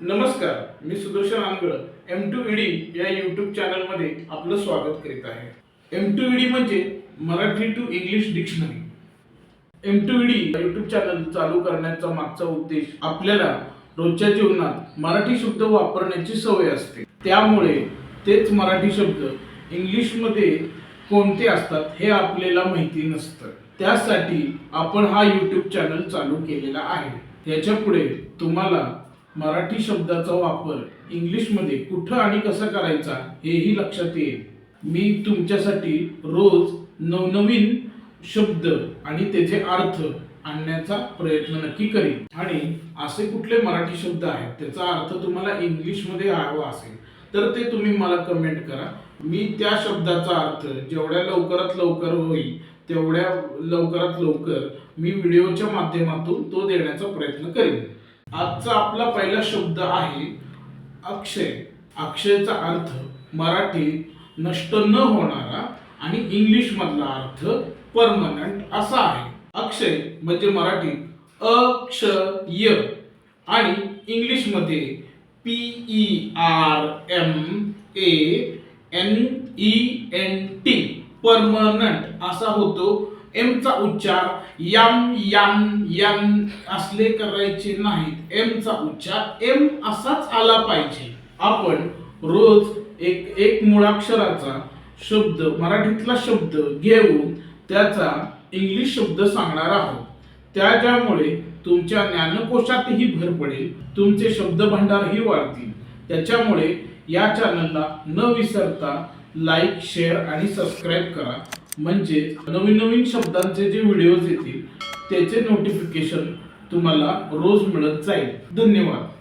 नमस्कार मी Sudarshan Angal M to ED या YouTube चॅनलमध्ये आपलं स्वागत करीत आहे. एम टू ईडी म्हणजे Marathi to English dictionary M to ED YouTube channel चालू करण्याचा मागचा उद्देश आपल्याला रोजच्या जीवनात मराठी शब्द वापरण्याची सवय असते. त्यामुळे तेच मराठी शब्द इंग्लिशमध्ये कोणते असतात हे आपल्याला माहिती नसतं. त्यासाठी आपण हा यूट्यूब चॅनल चालू केलेला आहे. त्याच्या पुढे तुम्हाला मराठी शब्दाचा वापर इंग्लिशमध्ये कुठं आणि कसा करायचा हेही लक्षात येईल. मी तुमच्यासाठी रोज नवनवीन शब्द आणि त्याचे अर्थ आणण्याचा प्रयत्न नक्की करीन. आणि असे कुठले मराठी शब्द आहेत त्याचा अर्थ तुम्हाला इंग्लिशमध्ये हवा असेल तर ते तुम्ही मला कमेंट करा. मी त्या शब्दाचा अर्थ जेवढ्या लवकरात लवकर होईल तेवढ्या लवकरात लवकर मी व्हिडिओच्या माध्यमातून तो देण्याचा प्रयत्न करेन. आजचा आपला पहिला शब्द आहे अक्षय. अक्षयचा अर्थ मराठी नष्ट न होणारा आणि इंग्लिश मधला अर्थ परमनंट असा आहे. अक्षय म्हणजे मराठी अक्षय आणि इंग्लिशमध्ये P E R M A N E N T permanent असा होतो एमचा उच्चार यम यम यम असले करायचे नाहीत. एमचा उच्चार एम असाच आला पाहिजे. आपण रोज एक एक मुळाक्षराचा शब्द मराठीतला शब्द घेऊन त्याचा इंग्लिश शब्द सांगणार आहोत. त्याच्यामुळे तुमच्या ज्ञानकोशातही भर पडेल तुमचे शब्दभांडारही वाढतील. त्याच्यामुळे या चॅनलला न विसरता लाईक शेअर आणि सबस्क्राईब करा. म्हणजे नवीन नवीन शब्दांचे जे व्हिडिओज येतील त्याचे नोटिफिकेशन तुम्हाला रोज मिळत जाईल. धन्यवाद.